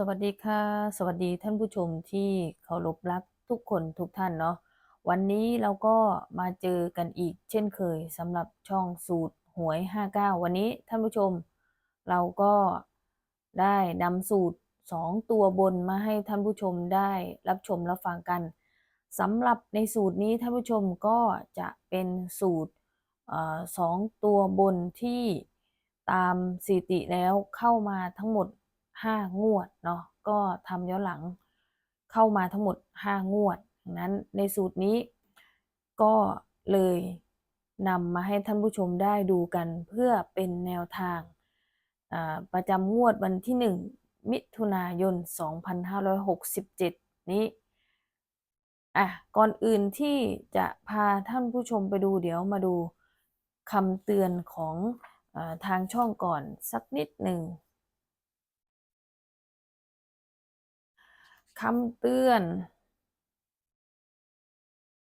สวัสดีค่ะ สวัสดีท่านผู้ชมที่เคารพรักทุกคนทุกท่านเนาะวันนี้เราก็มาเจอกันอีกเช่นเคยสำหรับช่องสูตรหวย 59 วันนี้ท่านผู้ชม เราก็ได้นำสูตร 2 ตัวบนมาให้ท่านผู้ชมได้รับชมรับฟังกันสำหรับในสูตรนี้ท่านผู้ชมก็จะเป็นสูตรสองตัวบนที่ตามสถิติแล้วเข้ามาทั้งหมด 5 งวดเนาะก็ทำย้อนหลังเข้ามาทั้งหมด 5 งวดนั้นในสูตรนี้ก็เลยนำมาให้ท่านผู้ชมได้ดูกันเพื่อเป็นแนวทางประจำงวดวันที่ 1 มิถุนายน 2567 นี้อะก่อนอื่นที่จะพาท่านผู้ชมไปดูเดี๋ยวมาดูคำเตือนของอทางช่องก่อนสักนิดหนึ่ง คำเตือน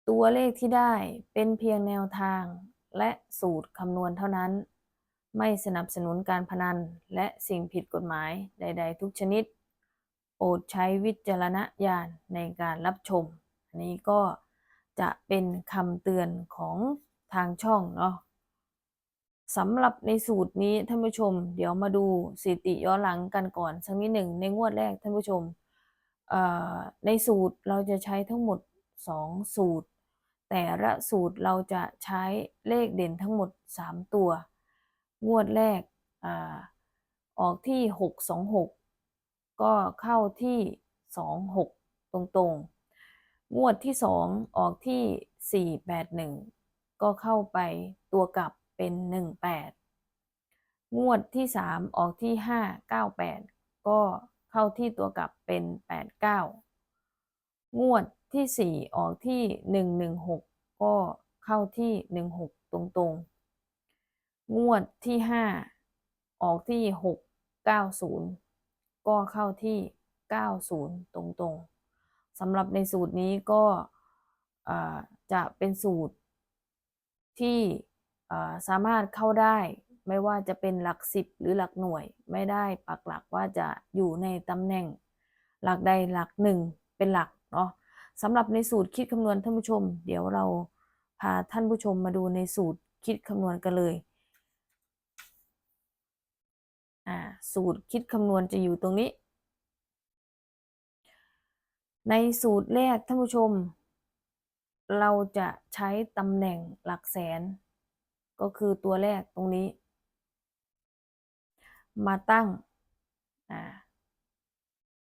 ตัวเลขที่ได้เป็นเพียงแนวทางและสูตรคำนวณเท่านั้น ไม่สนับสนุนการพนันและสิ่งผิดกฎหมายใด ๆ ทุกชนิด โปรดใช้วิจารณญาณในการรับชม อันนี้ก็จะเป็นคำเตือนของทางช่องเนาะสำหรับในสูตรนี้ท่านผู้ชม เดี๋ยวมาดูสถิติย้อนหลังกันก่อนสักนิดหนึ่งในงวดแรกท่านผู้ชม ในสูตรเราจะใช้ทั้งหมด 2 สูตร แต่ละสูตรเราจะใช้เลขเด่นทั้งหมด 3 ตัว งวดแรกอออกที่ 626 ก็เข้าที่ 26 ตรงๆ งวดที่ 2 ออกที่ 481 ก็เข้าไปตัวกลับเป็น 18 งวดที่ 3 ออกที่ 598 ก็ เข้าที่ตัวกลับเป็น 89 งวดที่ 4 ออกที่ 116 ก็เข้าที่ 16 ตรงๆ งวดที่ 5 ออกที่ 690 ก็เข้าที่ 90 ตรงๆสำหรับในสูตรนี้ก็จะเป็นสูตรที่สามารถเข้าได้ ไม่ว่าจะเป็นหลักสิบหรือหลักหน่วย ไม่ได้ปักหลักว่าจะอยู่ในตำแหน่ง หลักใดหลักหนึ่งเป็นหลักเนาะสำหรับในสูตรคิดคำนวณท่านผู้ชม เดี๋ยวเราพาท่านผู้ชมมาดูในสูตรคิดคำนวณกันเลยอ่าสูตรคิดคำนวณจะอยู่ตรงนี้ ในสูตรแรกท่านผู้ชม เราจะใช้ตำแหน่งหลักแสน ก็คือตัวแรกตรงนี้ มาตั้ง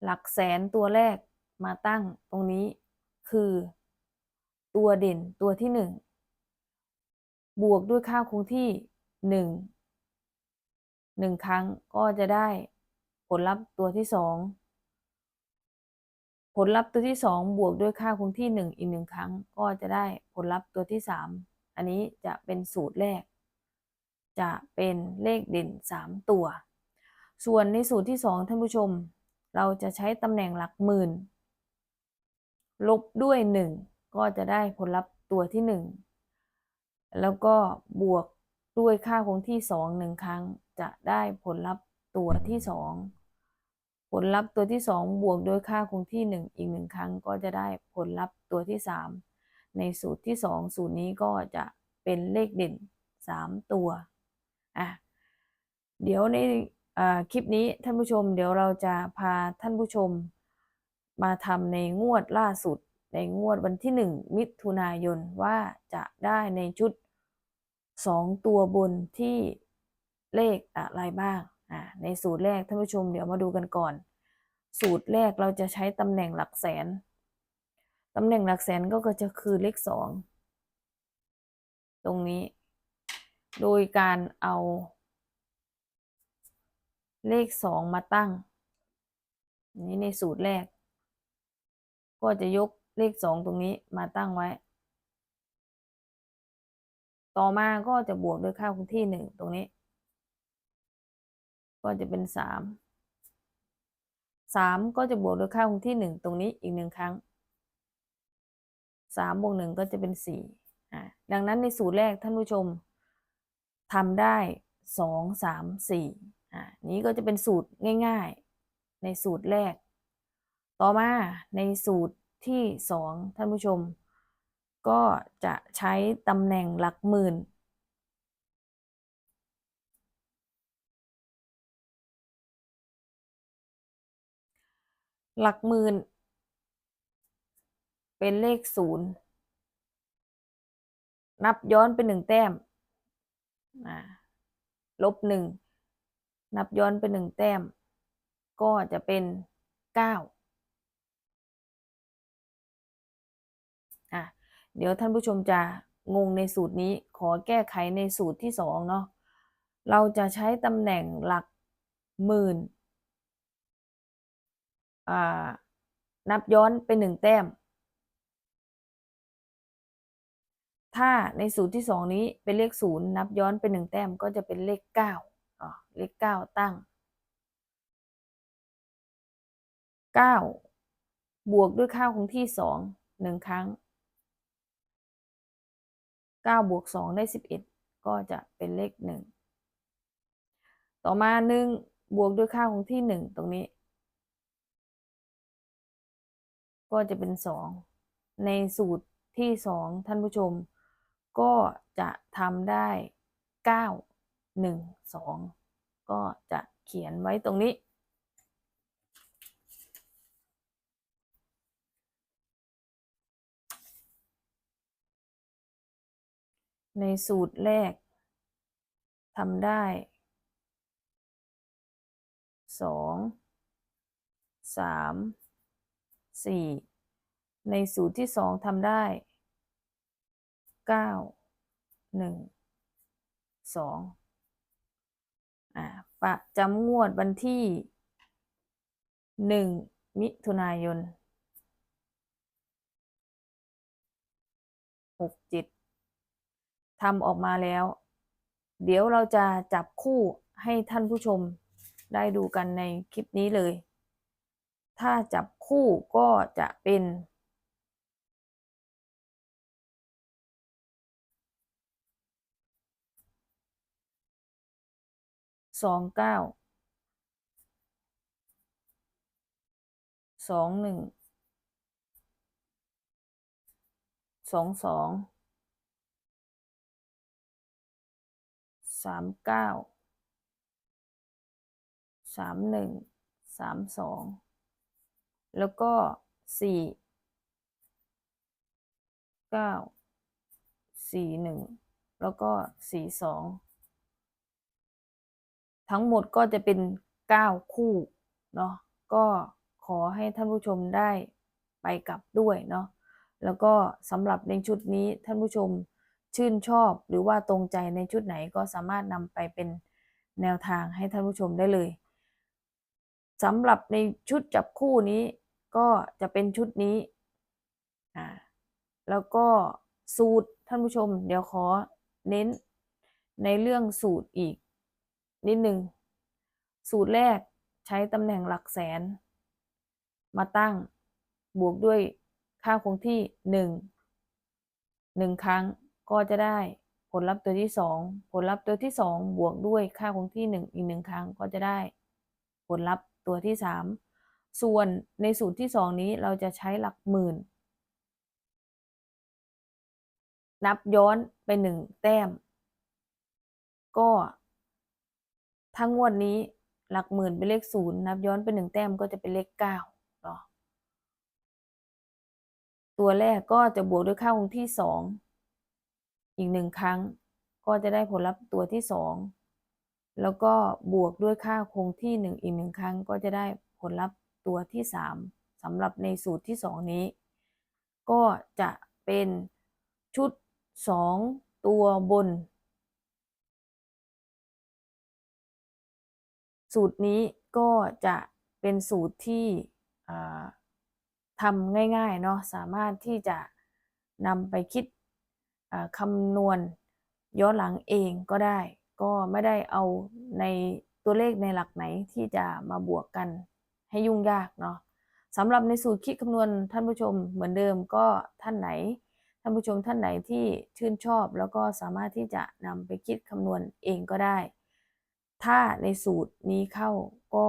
หลักแสนตัวแรกมาตั้งตรงนี้คือตัวเด่นตัวที่หนึ่งบวกด้วยค่าคงที่หนึ่งหนึ่งครั้งก็จะได้ผลลัพธ์ตัวที่สองผลลัพธ์ตัวที่สองบวกด้วยค่าคงที่หนึ่งอีกหนึ่งครั้งก็จะได้ผลลัพธ์ตัวที่สามอันนี้จะเป็นสูตรแรก จะเป็นเลขเด่นสามตัว ส่วนในสูตรที่สองท่านผู้ชม เราจะใช้ตำแหน่งหลักหมื่น ลบด้วยหนึ่งก็จะได้ผลลัพธ์ตัวที่หนึ่งแล้วก็บวกด้วยค่าคงที่สองหนึ่งครั้ง จะได้ผลลัพธ์ตัวที่สองผลลัพธ์ตัวที่สองบวกด้วยค่าคงที่หนึ่งอีกหนึ่งครั้ง ก็จะได้ผลลัพธ์ตัวที่สามในสูตรที่สองสูตรนี้ก็จะเป็นเลขเด่นสามตัวอะเดี๋ยวใน คลิปนี้ท่านผู้ชมเดี๋ยวเราจะพาท่านผู้ชม มาทำในงวดล่าสุด ในงวดวันที่หนึ่งมิถุนายนว่าจะได้ในชุดสองตัวบนที่เลขอะไรบ้างในสูตรแรกท่านผู้ชมเดี๋ยวมาดูกันก่อน สูตรแรกเราจะใช้ตำแหน่งหลักแสนตำแหน่งหลักแสนก็จะคือเลขสองตรงนี้ โดยการเอา เลขสองมาตั้งนี้ในสูตรแรก ก็จะยกเลขสองตรงนี้มาตั้งไว้ ต่อมาก็จะบวกด้วยค่าคงที่หนึ่งตรงนี้ ก็จะเป็นสามสามก็จะบวกด้วยค่าคงที่หนึ่งตรงนี้อีกหนึ่งครั้งสามบวกหนึ่งก็จะเป็นสี่อ่าดังนั้นในสูตรแรกท่านผู้ชมทำได้สองสามสี่ อ่านี้ก็จะเป็นสูตรง่าย ๆ ในสูตรแรก ต่อมาในสูตรที่สองท่านผู้ชม ก็จะใช้ตำแหน่งหลักหมื่นหลักหมื่นเป็นเลขศูนย์นับย้อนเป็นหนึ่งแต้มลบหนึ่ง นับย้อนเป็นหนึ่งแต้ม ก็จะเป็นเก้าอะเดี๋ยวท่านผู้ชมจะงงในสูตรนี้ขอแก้ไขในสูตรที่สองเนาะเราจะใช้ตำแหน่งหลักหมื่นอ่านับย้อนเป็นหนึ่งแต้ม ถ้าในสูตรที่สองนี้เป็นเลขศูนย์นับย้อนเป็นหนึ่งแต้มก็จะเป็นเลขเก้า เลขเก้าตั้งเก้าบวกด้วยค่าคงที่สองหนึ่งครั้งเก้าบวกสองได้สิบเอ็ดก็จะเป็นเลขหนึ่งต่อมาหนึ่งบวกด้วยค่าคงที่หนึ่งตรงนี้ ก็จะเป็นสองในสูตรที่สองท่านผู้ชม ก็จะทำได้เก้าหนึ่งสอง ก็จะเขียนไว้ตรงนี้ ในสูตรแรกทำได้สองสามสี่ในสูตรที่สองทำได้เก้าหนึ่งสอง ประจำงวดวันที่หนึ่งมิถุนายนหกเจ็ดทำออกมาแล้ว เดี๋ยวเราจะจับคู่ให้ท่านผู้ชมได้ดูกันในคลิปนี้เลย ถ้าจับคู่ก็จะเป็น สองเก้าสองหนึ่งสองสองสามเก้าสามหนึ่งสามสองแล้วก็สี่เก้าสี่หนึ่งแล้วก็สี่สอง ทั้งหมดก็จะเป็นเก้าคู่เนาะก็ขอให้ท่านผู้ชมได้ไปกลับด้วยเนาะแล้วก็สำหรับในชุดนี้ท่านผู้ชมชื่นชอบหรือว่าตรงใจในชุดไหนก็สามารถนำไปเป็นแนวทางให้ท่านผู้ชมได้เลยสำหรับในชุดจับคู่นี้ก็จะเป็นชุดนี้อ่าแล้วก็สูตรท่านผู้ชม เดี๋ยวขอเน้นในเรื่องสูตรอีก นิดหนึ่ง สูตรแรกใช้ตำแหน่งหลักแสน มาตั้งบวกด้วยค่าคงที่หนึ่งหนึ่งครั้งก็จะได้ผลลัพธ์ตัวที่สองผลลัพธ์ตัวที่สองบวกด้วยค่าคงที่หนึ่งอีกหนึ่งครั้งก็จะได้ ผลลัพธ์ตัวที่สามส่วนในสูตรที่สองนี้เราจะใช้หลักหมื่น นับย้อนไปหนึ่งแต้ม ก็ ถ้างวดนี้หลักหมื่นเป็นเลขศูนย์นับย้อนไปหนึ่งแต้มก็จะเป็นเลขเก้าเนาะตัวแรกก็จะบวกด้วยค่าคงที่สองอีกหนึ่งครั้ง ก็จะได้ผลลัพธ์ตัวที่สองแล้วก็บวกด้วยค่าคงที่หนึ่งอีกหนึ่งครั้ง ก็จะได้ผลลัพธ์ตัวที่สามสำหรับในสูตรที่สองนี้ ก็จะเป็นชุดสองตัวบน สูตรนี้ก็จะเป็นสูตรที่ทำง่ายๆเนาะสามารถที่จะนำไปคิดคำนวณย้อนหลังเองก็ได้ ก็ไม่ได้เอาในตัวเลขในหลักไหนที่จะมาบวกกันให้ยุ่งยากเนาะสำหรับในสูตรคิดคำนวณท่านผู้ชมเหมือนเดิมก็ท่านไหน ท่านผู้ชมท่านไหนที่ชื่นชอบ แล้วก็สามารถที่จะนำไปคิดคำนวณเองก็ได้ ถ้าในสูตรนี้เข้าก็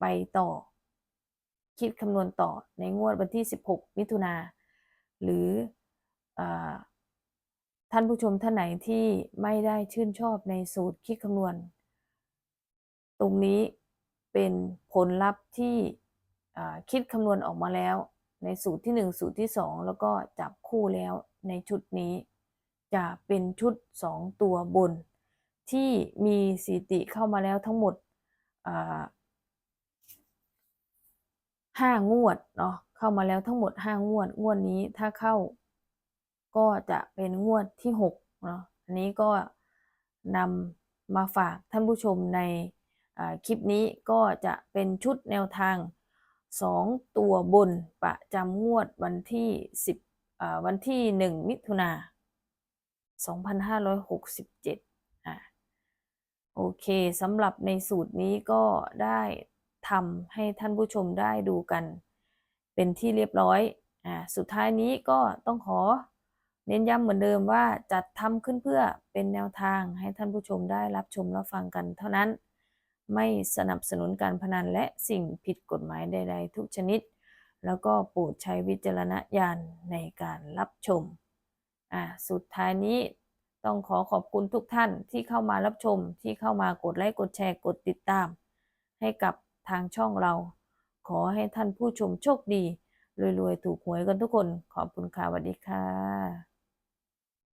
ไปต่อ คิดคำนวณต่อในงวดวันที่ 16 มิถุนา หรืออท่านผู้ชมท่านไหนที่ไม่ได้ชื่นชอบในสูตรคิดคำนวณ ตรงนี้เป็นผลลัพธ์ที่คิดคำนวณออกมาแล้ว ในสูตรที่ 1 สูตรที่ 2 แล้วก็จับคู่แล้วในชุดนี้ จะเป็นชุด 2 ตัวบน ที่มีสติเข้ามาแล้วทั้งหมดห้างวดเนาะเข้ามาแล้วทั้งหมด5งวด งวดนี้ถ้าเข้า ก็จะเป็นงวดที่6เนาะอันนี้ก็นำมาฝากท่านผู้ชมในคลิปนี้ก็จะเป็นชุดแนวทาง 2 ตัวบนประจำงวดวันที่ 10วันที่ 1 มิถุนา2567อ่า โอเคสำหรับในสูตรนี้ก็ได้ทำให้ท่านผู้ชมได้ดูกัน เป็นที่เรียบร้อยอ่าสุดท้ายนี้ก็ต้องขอเน้นย้ำเหมือนเดิมว่าจัดทำขึ้นเพื่อเป็นแนวทางให้ท่านผู้ชมได้รับชมรับฟังกันเท่านั้น ไม่สนับสนุนการพนันและสิ่งผิดกฎหมายใด ๆ ทุกชนิด แล้วก็โปรดใช้วิจารณญาณในการรับชมอ่าสุดท้ายนี้ ต้องขอขอบคุณทุกท่านที่เข้ามารับชมที่เข้ามากดไลค์กดแชร์กดติดตาม ให้กับทางช่องเรา ขอให้ท่านผู้ชมโชคดีรวยๆ ถูกหวยกันทุกคน ขอบคุณค่ะสวัสดีค่ะ